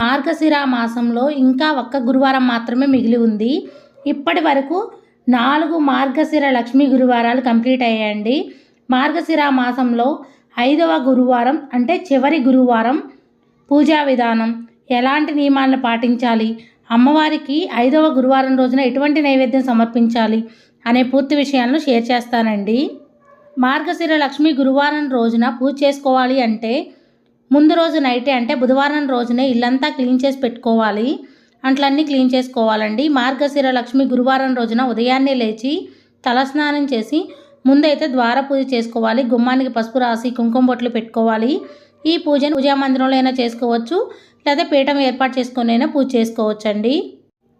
మార్గశిర మాసంలో ఇంకా ఒక్క గురువారం మాత్రమే మిగిలి ఉంది. ఇప్పటి వరకు నాలుగు మార్గశిర లక్ష్మీ గురువారాలు కంప్లీట్ అయ్యాయండి. మార్గశిర మాసంలో ఐదవ గురువారం అంటే చివరి గురువారం పూజా విధానం. ఎలాంటి నియమాలను పాటించాలి? అమ్మవారికి ఐదవ గురువారం రోజున ఎటువంటి నైవేద్యం సమర్పించాలి అనే పూర్తి విషయాలను షేర్ చేస్తానండి. మార్గశిర లక్ష్మి గురువారం రోజున పూజ చేసుకోవాలి అంటే ముందు రోజు నైటే అంటే బుధవారం రోజునే ఇల్లంతా క్లీన్ చేసి పెట్టుకోవాలి. అంట్లన్నీ క్లీన్ చేసుకోవాలండి. మార్గశిర లక్ష్మి గురువారం రోజున ఉదయాన్నే లేచి తలస్నానం చేసి ముందైతే ద్వార పూజ చేసుకోవాలి. గుమ్మానికి పసుపు రాసి కుంకుమ బొట్లు పెట్టుకోవాలి. ఈ పూజను పూజా మందిరంలో అయినా చేసుకోవచ్చు. లేదా పీఠం ఏర్పాటు చేసుకొని అయినా పూజ చేసుకోవచ్చండి.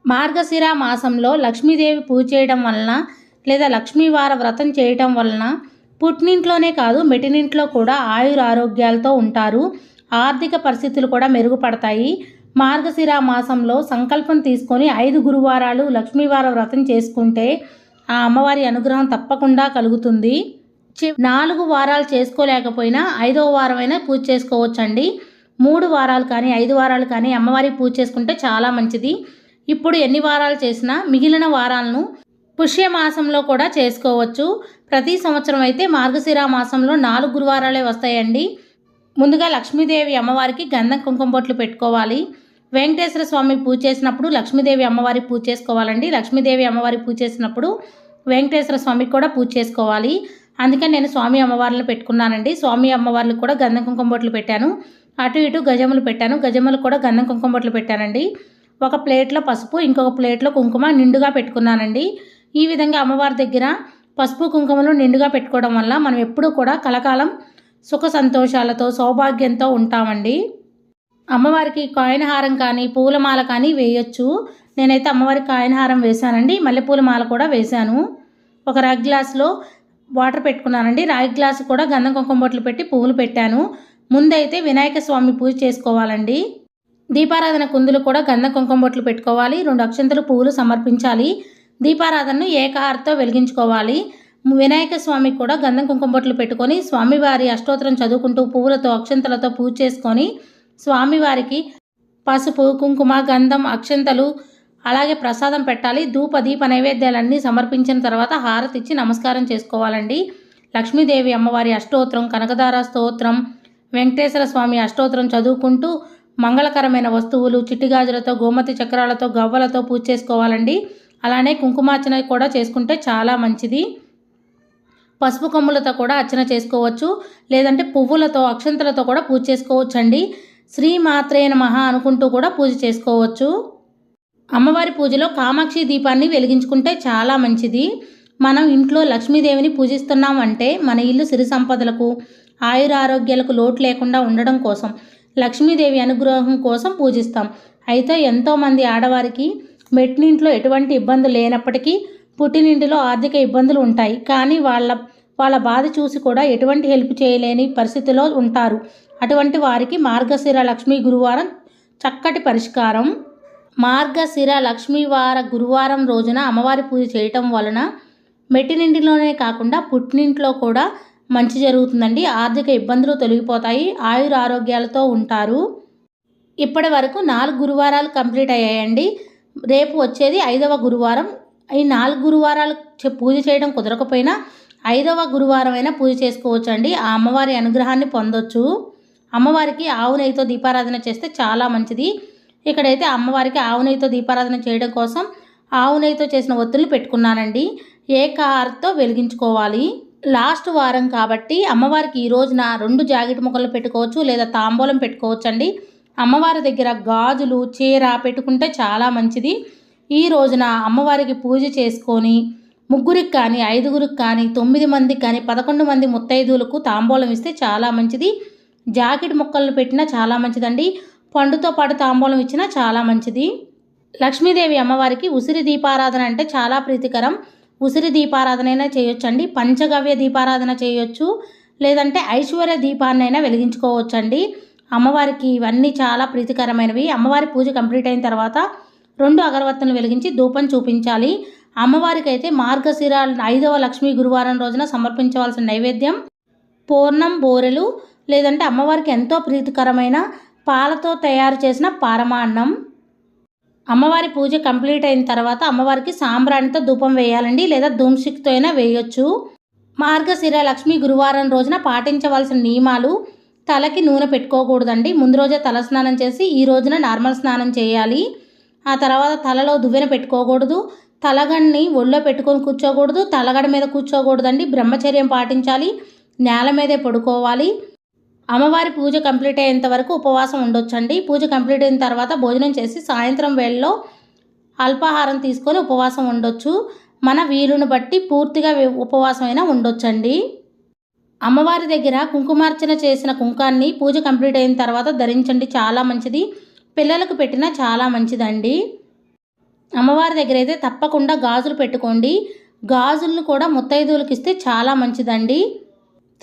మార్గశిర మాసంలో లక్ష్మీదేవి పూజ చేయడం వలన లేదా లక్ష్మీవార వ్రతం చేయటం వలన పుట్టినింట్లోనే కాదు మెటినింట్లో కూడా ఆయుర ఆరోగ్యాలతో ఉంటారు. ఆర్థిక పరిస్థితులు కూడా మెరుగుపడతాయి. మార్గశిర మాసంలో సంకల్పం తీసుకొని ఐదు గురువారాలు లక్ష్మీవార వ్రతం చేసుకుంటే ఆ అమ్మవారి అనుగ్రహం తప్పకుండా కలుగుతుంది. నాలుగు వారాలు చేసుకోలేకపోయినా ఐదవ వారమైనా పూజ చేసుకోవచ్చండి. మూడు వారాలు కానీ ఐదు వారాలు కానీ అమ్మవారి పూజ చేసుకుంటే చాలా మంచిది. ఇప్పుడు ఎన్ని వారాలు చేసినా మిగిలిన వారాలను పుష్యమాసంలో కూడా చేసుకోవచ్చు. ప్రతి సంవత్సరం అయితే మార్గశిర మాసంలో నాలుగు గురువారాలే వస్తాయండి. ముందుగా లక్ష్మీదేవి అమ్మవారికి గంధం కుంకుమ బొట్లు పెట్టుకోవాలి. వెంకటేశ్వర స్వామి పూజ చేసినప్పుడు లక్ష్మీదేవి అమ్మవారి పూజ చేసుకోవాలండి. లక్ష్మీదేవి అమ్మవారి పూజ చేసినప్పుడు వెంకటేశ్వర స్వామికి కూడా పూజ చేసుకోవాలి. అందుకని నేను స్వామి అమ్మవార్లు పెట్టుకున్నానండి. స్వామి అమ్మవార్లు కూడా గంధం కుంకుమ బొట్లు పెట్టాను. అటు ఇటు గజములు పెట్టాను. గజములు కూడా గంధం కుంకుమ బొట్లు పెట్టానండి. ఒక ప్లేట్లో పసుపు ఇంకొక ప్లేట్లో కుంకుమ నిండుగా పెట్టుకున్నానండి. ఈ విధంగా అమ్మవారి దగ్గర పసుపు కుంకుమలు నిండుగా పెట్టుకోవడం వల్ల మనం ఎప్పుడూ కూడా కలకాలం సుఖ సంతోషాలతో సౌభాగ్యంతో ఉంటామండి. అమ్మవారికి కాయిన్ హారం కానీ పూలమాల కానీ వేయొచ్చు. నేనైతే అమ్మవారికి కాయిన్ హారం వేశానండి. మల్లెపూల మాల కూడా వేశాను. ఒక రాగి గ్లాసులో వాటర్ పెట్టుకున్నానండి. రాగి గ్లాసు కూడా గంధం కుంకుమ బొట్లు పెట్టి పువ్వులు పెట్టాను. ముందైతే వినాయక స్వామి పూజ చేసుకోవాలండి. దీపారాధన కుందులు కూడా గంధ కుంకుమ బొట్లు పెట్టుకోవాలి. రెండు అక్షంతలు పువ్వులు సమర్పించాలి. దీపారాధనను ఏకహారతో వెలిగించుకోవాలి. వినాయక స్వామికి కూడా గంధం కుంకుమ బొట్లు పెట్టుకొని స్వామివారి అష్టోత్తరం చదువుకుంటూ పువ్వులతో అక్షంతలతో పూజ చేసుకొని స్వామివారికి పసుపు కుంకుమ గంధం అక్షంతలు అలాగే ప్రసాదం పెట్టాలి. ధూప దీప నైవేద్యాలన్నీ సమర్పించిన తర్వాత హారతి ఇచ్చి నమస్కారం చేసుకోవాలండి. లక్ష్మీదేవి అమ్మవారి అష్టోత్తరం కనకదార స్తోత్రం వెంకటేశ్వర స్వామి అష్టోత్తరం చదువుకుంటూ మంగళకరమైన వస్తువులు చిట్టిగాజులతో గోమతి చక్రాలతో గవ్వలతో పూజ చేసుకోవాలండి. అలానే కుంకుమార్చన కూడా చేసుకుంటే చాలా మంచిది. పసుపు కొమ్ములతో కూడా అర్చన చేసుకోవచ్చు. లేదంటే పువ్వులతో అక్షంతలతో కూడా పూజ చేసుకోవచ్చండి. శ్రీ మాత్రే నమః అనుకుంటూ కూడా పూజ చేసుకోవచ్చు. అమ్మవారి పూజలో కామాక్షి దీపాన్ని వెలిగించుకుంటే చాలా మంచిది. మనం ఇంట్లో లక్ష్మీదేవిని పూజిస్తున్నాం అంటే మన ఇల్లు సిరి సంపదలకు ఆయుర ఆరోగ్యాలకు లోటు లేకుండా ఉండడం కోసం లక్ష్మీదేవి అనుగ్రహం కోసం పూజిస్తాం. అయితే ఎంతోమంది ఆడవారికి మెట్టినింట్లో ఎటువంటి ఇబ్బందులు లేనప్పటికీ పుట్టినింటిలో ఆర్థిక ఇబ్బందులు ఉంటాయి. కానీ వాళ్ళ వాళ్ళ బాధ చూసి కూడా ఎటువంటి హెల్ప్ చేయలేని పరిస్థితిలో ఉంటారు. అటువంటి వారికి మార్గశిర లక్ష్మీ గురువారం చక్కటి పరిష్కారం. మార్గశిర లక్ష్మీవార గురువారం రోజున అమ్మవారి పూజ చేయటం వలన మెట్టినింటిలోనే కాకుండా పుట్టినింట్లో కూడా మంచి జరుగుతుందండి. ఆర్థిక ఇబ్బందులు తొలగిపోతాయి. ఆయుర ఆరోగ్యాలతో ఉంటారు. ఇప్పటి వరకు నాలుగు గురువారాలు కంప్లీట్ అయ్యాయండి. రేపు వచ్చేది ఐదవ గురువారం. ఈ నాలుగు గురువారాలు చే- పూజ చేయడం కుదరకపోయినా ఐదవ గురువారం అయినా పూజ చేసుకోవచ్చు అండి ఆ అమ్మవారి అనుగ్రహాన్ని పొందొచ్చు. అమ్మవారికి ఆవు నెయ్యితో దీపారాధన చేస్తే చాలా మంచిది. ఇక్కడైతే అమ్మవారికి ఆవు నెయ్యితో దీపారాధన చేయడం కోసం ఆవు నెయ్యితో చేసిన ఒత్తులు పెట్టుకున్నానండి. ఏకహారతో వెలిగించుకోవాలి. లాస్ట్ వారం కాబట్టి అమ్మవారికి ఈ రోజున రెండు జాకెట్ ముక్కలు పెట్టుకోవచ్చు లేదా తాంబూలం పెట్టుకోవచ్చు అండి అమ్మవారి దగ్గర గాజులు చీర పెట్టుకుంటే చాలా మంచిది. ఈ రోజున అమ్మవారికి పూజ చేసుకొని ముగ్గురికి కానీ ఐదుగురికి కానీ తొమ్మిది మందికి కానీ పదకొండు మంది ముత్తైదువులకు తాంబూలం ఇస్తే చాలా మంచిది. జాకెట్ ముక్కలు పెట్టినా చాలా మంచిదండి. పండుతో పాటు తాంబూలం ఇచ్చినా చాలా మంచిది. లక్ష్మీదేవి అమ్మవారికి ఉసిరి దీపారాధన అంటే చాలా ప్రీతికరం. ఉసిరి దీపారాధన అయినా చేయొచ్చండి. పంచగవ్య దీపారాధన చేయొచ్చు. లేదంటే ఐశ్వర్య దీపాన్నైనా వెలిగించుకోవచ్చండి. అమ్మవారికి ఇవన్నీ చాలా ప్రీతికరమైనవి. అమ్మవారి పూజ కంప్లీట్ అయిన తర్వాత రెండు అగరవత్తులను వెలిగించి ధూపం చూపించాలి. అమ్మవారికి అయితే మార్గశిర ఐదవ లక్ష్మీ గురువారం రోజున సమర్పించవలసిన నైవేద్యం పూర్ణం బోరెలు లేదంటే అమ్మవారికి ఎంతో ప్రీతికరమైన పాలతో తయారు చేసిన పారమాన్నం. అమ్మవారి పూజ కంప్లీట్ అయిన తర్వాత అమ్మవారికి సాంబ్రాణితో ధూపం వేయాలండి లేదా ధూమ్సిక్తో అయినా వేయొచ్చు. మార్గశిర లక్ష్మి గురువారం రోజున పాటించవలసిన నియమాలు తలకి నూనె పెట్టుకోకూడదండి. ముందు రోజే తల స్నానం చేసి ఈ రోజున నార్మల్ స్నానం చేయాలి. ఆ తర్వాత తలలో దువ్వెన పెట్టుకోకూడదు. తలగడిని ఒళ్ళో పెట్టుకొని కూర్చోకూడదు. తలగడ మీద కూర్చోకూడదండి. బ్రహ్మచర్యం పాటించాలి. నేల మీదే పడుకోవాలి. అమ్మవారి పూజ కంప్లీట్ అయ్యేంత వరకు ఉపవాసం ఉండొచ్చండి. పూజ కంప్లీట్ అయిన తర్వాత భోజనం చేసి సాయంత్రం వేళలో అల్పాహారం తీసుకొని ఉపవాసం ఉండొచ్చు. మన వీలుని బట్టి పూర్తిగా ఉపవాసం అయినా ఉండొచ్చండి. అమ్మవారి దగ్గర కుంకుమార్చన చేసిన కుంకాన్ని పూజ కంప్లీట్ అయిన తర్వాత ధరించండి చాలా మంచిది. పిల్లలకు పెట్టినా చాలా మంచిదండి. అమ్మవారి దగ్గర అయితే తప్పకుండా గాజులు పెట్టుకోండి. గాజులను కూడా ముత్తైదువులకు ఇస్తే చాలా మంచిదండి.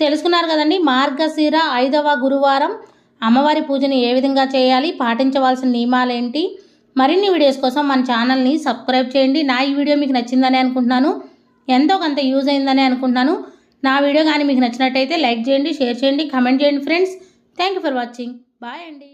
తెలుసుకున్నారు కదండి మార్గశిర ఐదవ గురువారం అమ్మవారి పూజని ఏ విధంగా చేయాలి పాటించవలసిన నియమాలు ఏంటి మరిన్ని వీడియోస్ కోసం మన ఛానల్ని సబ్స్క్రైబ్ చేయండి. నా ఈ వీడియో మీకు నచ్చిందని అనుకుంటున్నాను. ఎంతో కొంత యూజ్ అయిందని అనుకుంటున్నాను. నా వీడియో కానీ మీకు నచ్చినట్టయితే లైక్ చేయండి షేర్ చేయండి కమెంట్ చేయండి friends thank you for watching bye అండి.